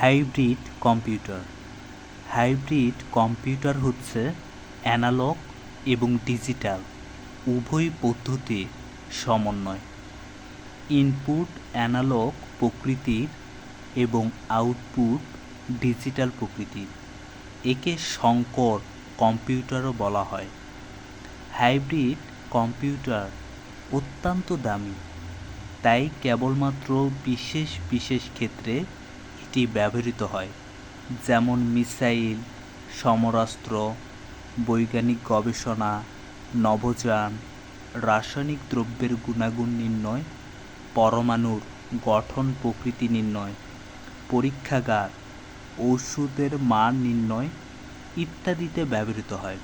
Hybrid computer. Hybrid computer হচ্ছে analog এবং digital, উভয় পদ্ধতির সমন্বয়। ইনপুট অ্যানালগ প্রকৃতির এবং আউটপুট ডিজিটাল প্রকৃতির। একে সংকর কম্পিউটারও বলা হয়। হাইব্রিড কম্পিউটার অত্যন্ত দামি, তাই কেবলমাত্র বিশেষ বিশেষ ক্ষেত্রে এটি ব্যবহৃত হয়, যেমন মিসাইল, সমরাস্ত্র, বৈজ্ঞানিক গবেষণা, নভোযান, রাসায়নিক দ্রব্যের গুণাগুণ নির্ণয়, পরমাণুর গঠন প্রকৃতি নির্ণয়, পরীক্ষাগার, ওষুধের মান নির্ণয় ইত্যাদিতে ব্যবহৃত হয়।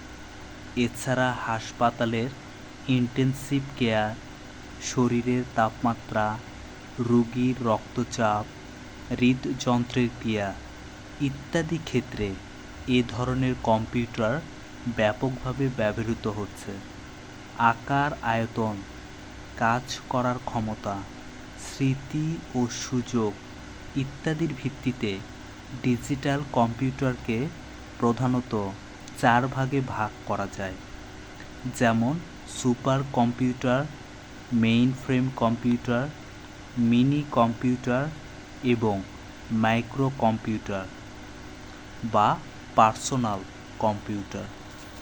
এছাড়া হাসপাতালের ইন্টেনসিভ কেয়ার শরীরের তাপমাত্রা, রোগীর রক্তচাপ হৃদযন্ত্রের ক্রিয়া ইত্যাদি ক্ষেত্রে এ ধরনের কম্পিউটার ব্যাপকভাবে ব্যবহৃত হচ্ছে। আকার, আয়তন, কাজ করার ক্ষমতা, স্মৃতি ও সুযোগ ইত্যাদির ভিত্তিতে ডিজিটাল কম্পিউটারকে প্রধানত চার ভাগে ভাগ করা যায়। যেমন super computer main frame computer, mini computer এবং মাইক্রো কম্পিউটার বা পার্সোনাল কম্পিউটার।